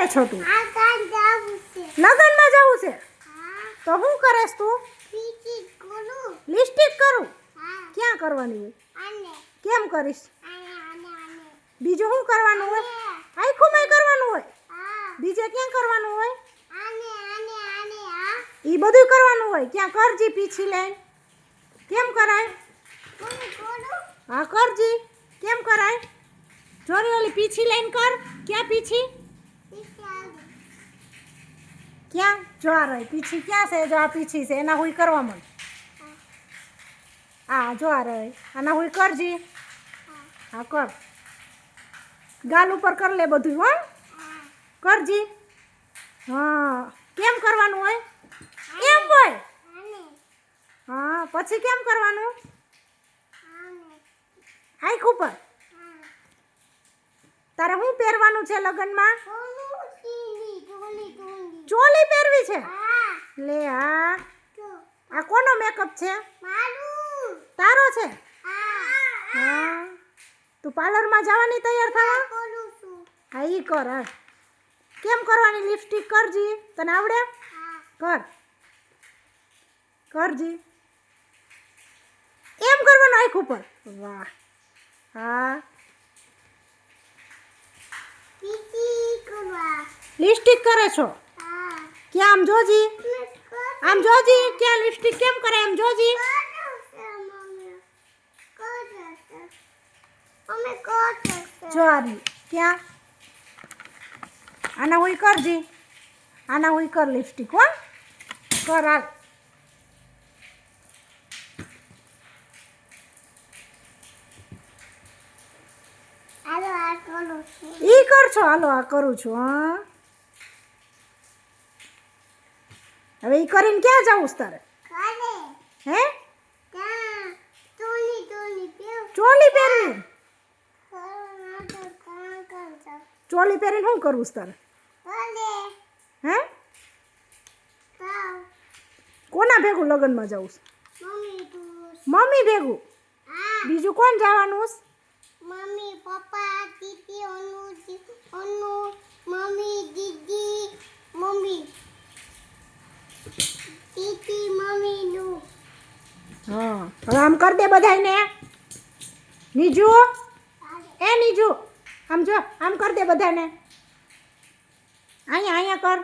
કરે છો તું? આ કાન જાવું છે. લગ્નમાં જવું છે? હા. તો શું કરેશ તું? પીચી કોનું લિપસ્ટિક કરું? હા. ક્યાં કરવાની હોય? આને. કેમ કરીશ? આને આને આને. બીજું શું કરવાનું હોય? આખુંમાં કરવાનું હોય? હા. બીજે ક્યાં કરવાનું હોય? આને આને આને આ એ બધું કરવાનું હોય. ક્યાં કરજી પીછી લઈને? કેમ કરાય? કોનું કોનું હા કરજી. કેમ કરાય? જોરી ઓલી પીછી લઈને કર. ક્યાં પીછી? પીચી આવી ક્યાં? જો આ રહી. પીછી ક્યાં છે? જો આ પીછી છે. એના હુઈ કરવા મળે. હા. જો આ રહી. આના હુઈ કરજી. હા. કર. ગાલ ઉપર કર લે બધું હો. કરજી. હા. કેમ કરવાનું હોય? એમ હોય. હા પછી કેમ કરવાનું? આંખ ઉપર. તારે શું પહેરવાનું છે લગ્નમાં? ચોલી પહેરવી છે? લે હા આ કોનો મેકઅપ છે? તારો છે? હા. તું પાર્લરમાં જવાની તૈયાર થવા હા એ કર, હા. કેમ કરવાની? લિપસ્ટિક કરજી. તને આવડે? કર. કરજી. એમ કરવાનું આંખ ઉપર? વાહ. હા. લિપસ્ટિક કરે છો? કે આમ જોજી? આમ જોજી? ક્યાં લિપસ્ટિક કેમ કરે એમ જોજી? જો ક્યાં? આના હુઈ કરજી. આના હુઈ કર લિપસ્ટિક, હો. કર હાલ હાલો આ કરું કર છો? હાલો આ કરું છું હા. હવે એ કરીને ક્યાં જવું તારે? હે? ચોલી પહેરવી? ચોલી પહેરીને શું કરવું છે તારે હે? કોના ભેગું લગ્નમાં જવું છે મમ્મી ભેગું? બીજું કોણ જવાનું છે મમ્મી પપ્પા દીદી અનુ દી- અનુ મમ્મી દીદી મમ્મી દીદી મમ્મી નું હા. હવે આમ કર દે બધાને નીજુ. એ નીજુ. આમ જો, આમ કર દે બધાને અહીંયા અહીંયા કર.